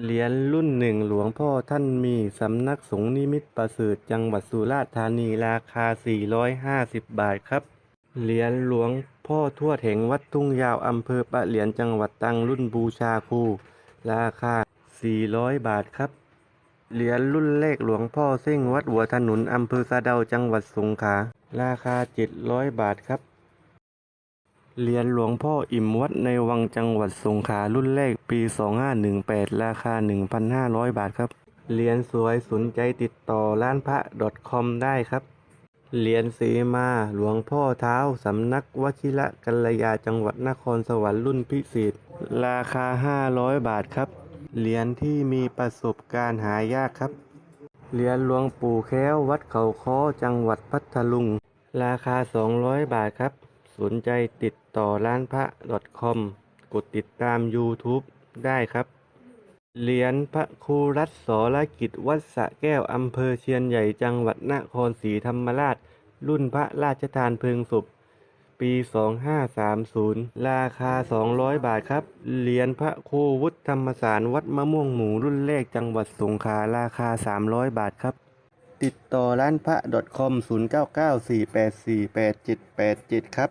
เหรียญรุ่นหนึ่งหลวงพ่อท่านมี สำนักสงฆ์นิมิตประเสริฐจังหวัดสุราษฎร์ธานีราคา 450 บาทครับ เหรียญหลวงพ่อทวดแห่งวัดทุ่งยาวอำเภอปะเหลียนจังหวัดตรังรุ่นบูชาครูราคา 400 บาทครับ เหรียญรุ่นเลขหลวงพ่อเส้งวัดหัวถนนอำเภอสะเดาจังหวัดสงขลาราคา 700 บาทครับ เหรียญหลวงพ่ออิ่มวัดในวังจังหวัดสงขลารุ่นแรกปี 2518 ราคา 1,500 บาทครับ เหรียญสวยสนใจติดต่อร้านพระ .com ได้ครับ เหรียญเสมาหลวงพ่อเท้าสำนักวชิระกัลยาจังหวัดนครสวรรค์รุ่นพิเศษ ราคา 500 บาทครับ เหรียญที่มีประสบการณ์หายากครับ เหรียญหลวงปู่แค้ววัดเขาค้อจังหวัดพัทลุง ราคา 200 บาทครับ สนใจติดต่อร้านพระ .com กดติดตาม YouTube ได้ครับ เหรียญพระครูรัตสรกิจวัดสะแก้วอำเภอเชียนใหญ่จังหวัดนครศรีธรรมราช รุ่นพระราชทานเพลิงศพปี 2530 ราคา 200 บาทครับ เหรียญพระครูวุฒิธรรมสารวัดมะม่วงหมูรุ่นแรกจังหวัดสงขลาราคา 300 บาทครับ ติดต่อร้านพระ .com 0994848787 ครับ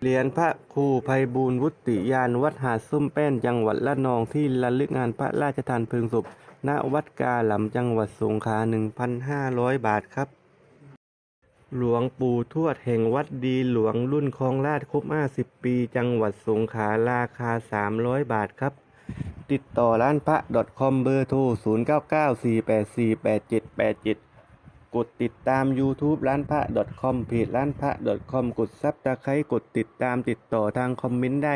เหรียญพระครูภัยบูรย์วุติยานวัดหาดส้มแป้นจังหวัดละนองที่ระลึกงานพระราชทานเพลิงศพณวัดกาหลำจังหวัดสงขลา1,500 บาทครับ หลวงปู่ทวดแห่งวัดดีหลวงรุ่นคลองลาดครบ 50 ปี จังหวัดสงขลาราคา 300 บาทครับ ติดต่อร้านพระ .com เบอร์โทร 0994848787 กดติดตาม YouTube ร้านพระ .com เพจร้านพระ .com กดซับตะไคร้กดติดตามติดต่อทางคอมเมนต์ได้